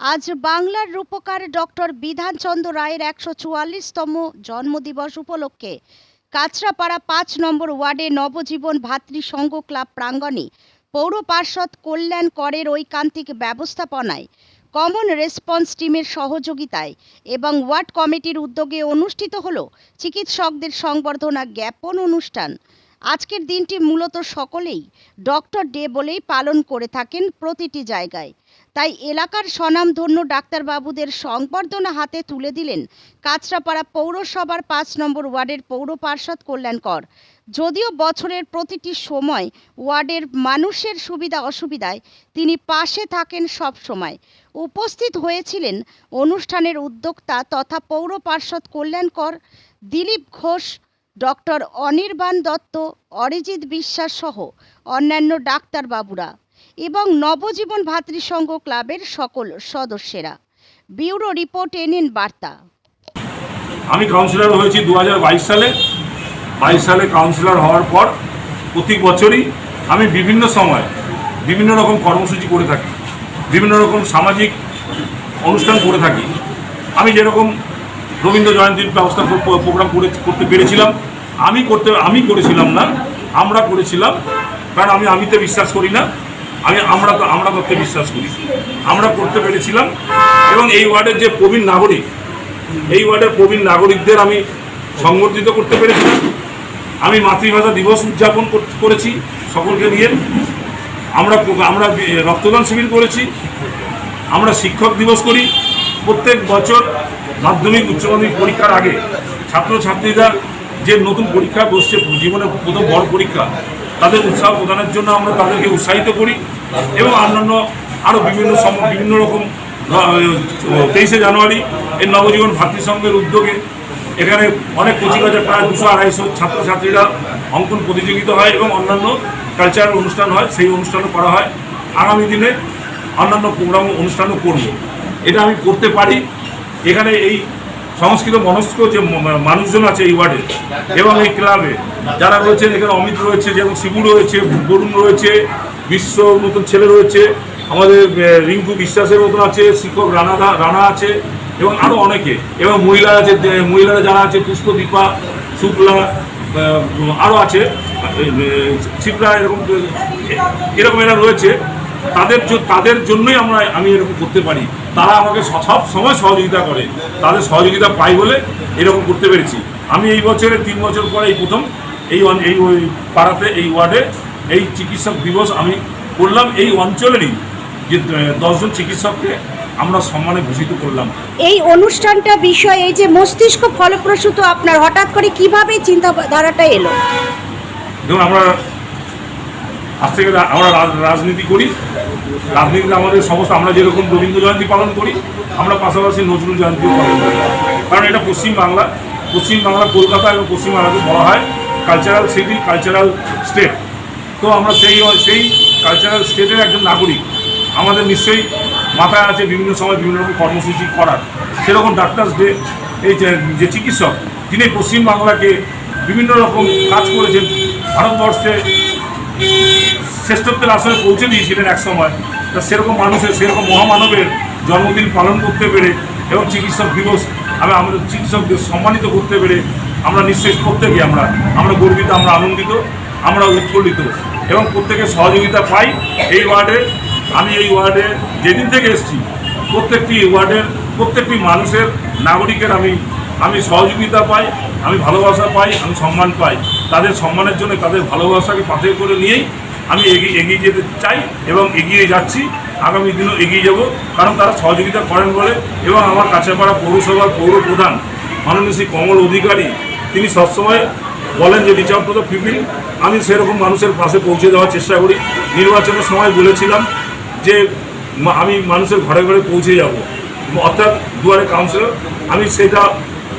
আজ বাংলার রূপকার ডক্টর বিধানচন্দ্র রায়ের একশো চুয়াল্লিশতম জন্মদিবস উপলক্ষে কাঁচরাপাড়া পাঁচ নম্বর ওয়ার্ডে নবজীবন ভাতৃ সংঘ ক্লাব প্রাঙ্গণে পৌর পার্ষদ কল্যাণ করের ঐকান্তিক ব্যবস্থাপনায় কমন রেসপন্স টিমের সহযোগিতায় এবং ওয়ার্ড কমিটির উদ্যোগে অনুষ্ঠিত হল চিকিৎসকদের সংবর্ধনা জ্ঞাপন অনুষ্ঠান। আজকের দিনটি মূলত সকলেই ডক্টর ডে বলেই পালন করে থাকেন প্রতিটি জায়গায়। তাই এলাকার স্বনামধন্য ডাক্তারবাবুদের সংবর্ধনা হাতে তুলে দিলেন কাঁচরাপাড়া পৌরসভার পাঁচ নম্বর ওয়ার্ডের পৌর পার্ষদ কল্যাণকর যদিও বছরের প্রতিটি সময় ওয়ার্ডের মানুষের সুবিধা অসুবিধায় তিনি পাশে থাকেন সব সময়। উপস্থিত হয়েছিলেন অনুষ্ঠানের উদ্যোক্তা তথা পৌর পার্ষদ কল্যাণকর দিলীপ ঘোষ, ডক্টর অনির্বাণ দত্ত, অরিজিৎ বিশ্বাস সহ অন্যান্য ডাক্তারবাবুরা। এবং নবজীবন ভাতৃসংঘ ক্লাবের সকল সদস্যেরা। ব্যুরো রিপোর্ট, এনএন বার্তা। আমি কাউন্সিলর হয়েছি দুহাজার বাইশ সালে। বাইশ সালে কাউন্সিলর হওয়ার পর প্রতি বছরই আমি বিভিন্ন সময় বিভিন্ন রকম কর্মসূচি করে থাকি, বিভিন্ন রকম সামাজিক অনুষ্ঠান করে থাকি। আমি যেরকম রবীন্দ্র জয়ন্তীর ব্যবস্থা প্রোগ্রাম করে, করতে পেরেছিলাম, আমি করতে, আমি করেছিলাম না, আমরা করেছিলাম, কারণ আমি আমিতে বিশ্বাস করি না। আমি আমরা তো আমরা করতে বিশ্বাস করি। আমরা করতে পেরেছিলাম এবং এই ওয়ার্ডের যে প্রবীণ নাগরিক, এই ওয়ার্ডের প্রবীণ নাগরিকদের আমি সংবর্ধিত করতে পেরেছিলাম আমি মাতৃভাষা দিবস উদযাপন করেছি সকলকে নিয়ে। আমরা আমরা রক্তদান শিবির করেছি। আমরা শিক্ষক দিবস করি। প্রত্যেক বছর মাধ্যমিক, উচ্চ মাধ্যমিক পরীক্ষার আগে ছাত্রছাত্রীরা যে নতুন পরীক্ষা বসছে জীবনের প্রথম বড় পরীক্ষা, তাদের উৎসাহ প্রদানের জন্য আমরা তাদেরকে উৎসাহিত করি। এবং অন্যান্য আরও বিভিন্ন বিভিন্ন রকম তেইশে জানুয়ারি এই নবজীবন ভাতৃসংঘের উদ্যোগে এখানে অনেক কচিকাচার প্রায় দুশো আড়াইশো ছাত্রছাত্রীরা অঙ্কন প্রতিযোগিতা হয় এবং অন্যান্য কালচারাল অনুষ্ঠান হয়, সেই অনুষ্ঠানও করা হয়। আগামী দিনে অন্যান্য প্রোগ্রাম অনুষ্ঠানও করব। এটা আমি করতে পারি। এখানে এই সংস্কৃত মনস্ক যে মানুষজন আছে এই ওয়ার্ডে এবং এই ক্লাবে যারা রয়েছেন, এখানে অমিত রয়েছে, যেমন শিবু রয়েছে, বরুণ রয়েছে বিশ্ব মতন ছেলে রয়েছে, আমাদের রিঙ্কু বিশ্বাসের মতন আছে, শিক্ষক রানা রানা আছে, এবং আরও অনেকে। এবং মহিলা আছে মহিলারা যারা আছে পুষ্পদীপা শুক্লা আরও আছে শিবরা এরকম এরকম এরা রয়েছে। তাদের তাদের জন্যই আমরা, আমি এরকম করতে পারি। তারা আমাকে সব সময় সহযোগিতা করে। তাদের সহযোগিতা পাই বলে এরকম করতে পেরেছি। আমি এই বছরে তিন বছর পরে এই প্রথম, এই এই পাড়াতে, এই ওয়ার্ডে এই চিকিৎসক দিবস আমি করলাম এই অঞ্চলেরই যে দশজন চিকিৎসককে আমরা সম্মানে ভূষিত করলাম। এই অনুষ্ঠানটা বিষয় এই যে মস্তিষ্ক ফলপ্রসূত আপনার হঠাৎ করে কীভাবে চিন্তাধারাটা এলো? ধরুন আমরা আজ থেকে আমরা রাজ- রাজনীতি করি। রাজনীতিতে আমাদের সমস্ত আমরা যেরকম রবীন্দ্র জয়ন্তী পালন করি আমরা পাশাপাশি নজরুল জয়ন্তীও পালন করি। কারণ এটা পশ্চিমবাংলা পশ্চিমবাংলা কলকাতা এবং পশ্চিমবাংলাকে বলা হয় কালচারাল সিটি কালচারাল স্টেট তো আমরা সেই সেই কালচারাল স্টেটের একজন নাগরিক। আমাদের নিশ্চয়ই মাথায় আছে বিভিন্ন সময় বিভিন্ন রকম কর্মসূচি করার। সেরকম ডাক্তার ডে এই যে- চিকিৎসক, যিনি পশ্চিমবাংলাকে বিভিন্ন রকম কাজ করেছেন, ভারতবর্ষে শ্রেষ্ঠত্বের আসলে পৌঁছে দিয়েছিলেন এক সময়, তা সেরকম মানুষের, সেরকম মহামানবের জন্মদিন পালন করতে পেরে এবং চিকিৎসক দিবস, আমি আমাদের চিকিৎসকদের সম্মানিত করতে পেরে আমরা নিশ্চয়ই প্রত্যেকে আমরা আমরা গর্বিত, আমরা আনন্দিত। আমরা উৎফুল্লিত এবং প্রত্যেকের সহযোগিতা পাই এই ওয়ার্ডে। আমি এই ওয়ার্ডে যেদিন থেকে এসেছি, প্রত্যেকটি ওয়ার্ডের, প্রত্যেকটি মানুষের, নাগরিকের আমি আমি সহযোগিতা পাই, আমি ভালোবাসা পাই, আমি সম্মান পাই। তাদের সম্মানের জন্য, তাদের ভালোবাসাকে পাথে করে নিয়েই আমি এগিয়ে এগিয়ে যেতে চাই এবং এগিয়ে যাচ্ছি। আগামী দিনও এগিয়ে যাব, কারণ তারা সহযোগিতা করেন বলে এবং আমার কাছেপাড়া পৌরসভার পৌর প্রধান মাননীয় শ্রী কমল অধিকারী, তিনি সবসময় বলেন যে reach out to the people আমি সেরকম মানুষের পাশে পৌঁছে দেওয়ার চেষ্টা করি। নির্বাচনের সময় বলেছিলাম যে আমি মানুষের ঘরে ঘরে পৌঁছে যাব। অর্থাৎ দুয়ারে কাউন্সিলর আমি সেটা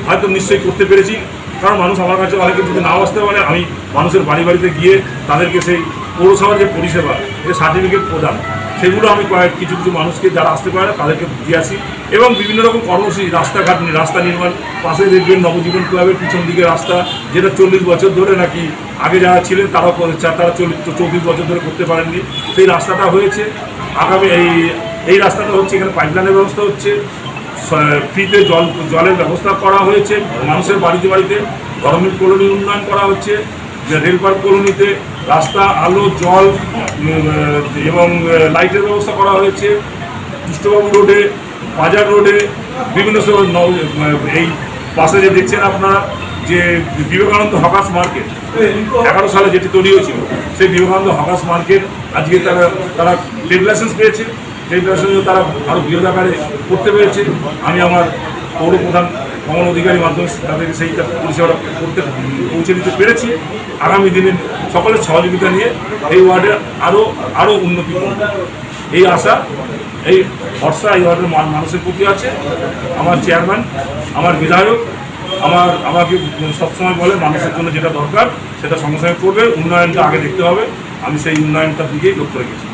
হয়তো নিশ্চয়ই করতে পেরেছি। কারণ মানুষ আমার কাছে অনেকে যদি নাও আসতে পারে। আমি মানুষের বাড়ি বাড়িতে গিয়ে তাদেরকে সেই পৌরসভার যে পরিষেবা, যে সার্টিফিকেট প্রদান সেগুলো আমি কয়েক কিছু কিছু মানুষকে যারা আসতে পারে না তাদেরকে দিয়ে আসি। এবং বিভিন্ন রকম কর্মসূচি, রাস্তাঘাট নি- রাস্তা নির্মাণ, পাশে দেখবেন নবজীবন ক্লাবের পিছন দিকে রাস্তা, যেটা চল্লিশ বছর ধরে নাকি আগে যারা ছিলেন তারাও করেছে তারা চল্লিশ বছর ধরে করতে পারেননি। সেই রাস্তাটা হয়েছে। আগামী এই এই রাস্তাটা হচ্ছে, এখানে পাইপলাইনের ব্যবস্থা হচ্ছে। ফ্রিতে জল, জলের ব্যবস্থা করা হয়েছে। মানুষের বাড়িতে বাড়িতে গরমের কলোনি উন্নয়ন করা হচ্ছে। যে রেল পার্ক কলোনিতে রাস্তা, আলো, জল এবং লাইটের ব্যবস্থা করা হয়েছে। কৃষ্ণবাবু রোডে, বাজার রোডে, বিভিন্ন সব এই পাশে যে দেখছেন আপনারা, যে বিবেকানন্দ হকার্স মার্কেট, এগারো সালে যেটি তৈরি হয়েছিল, সেই বিবেকানন্দ হকার্স মার্কেট, আজকে তারা তারা ট্রেড লাইসেন্স পেয়েছে। ট্রেড লাইসেন্স তারা আরও আকারে করতে পেরেছে। আমি আমার পৌর প্রধান কমল অধিকারীর মাধ্যমে তাদেরকে সেইটা পরিষেবাটা করতে পৌঁছে দিতে পেরেছি। আগামী দিনে সকলের সহযোগিতা নিয়ে এই ওয়ার্ডের আরও আরও উন্নতি করব। এই আশা, এই ভরসা এই ওয়ার্ডের মানুষের প্রতি আছে। আমার চেয়ারম্যান, আমার বিধায়ক, আমার, আমাকে সবসময় বলে মানুষের জন্য যেটা দরকার, সেটা সঙ্গে সঙ্গে করবে। উন্নয়নটা আগে দেখতে হবে। আমি সেই উন্নয়নটার দিকেই লক্ষ্য রেখেছি।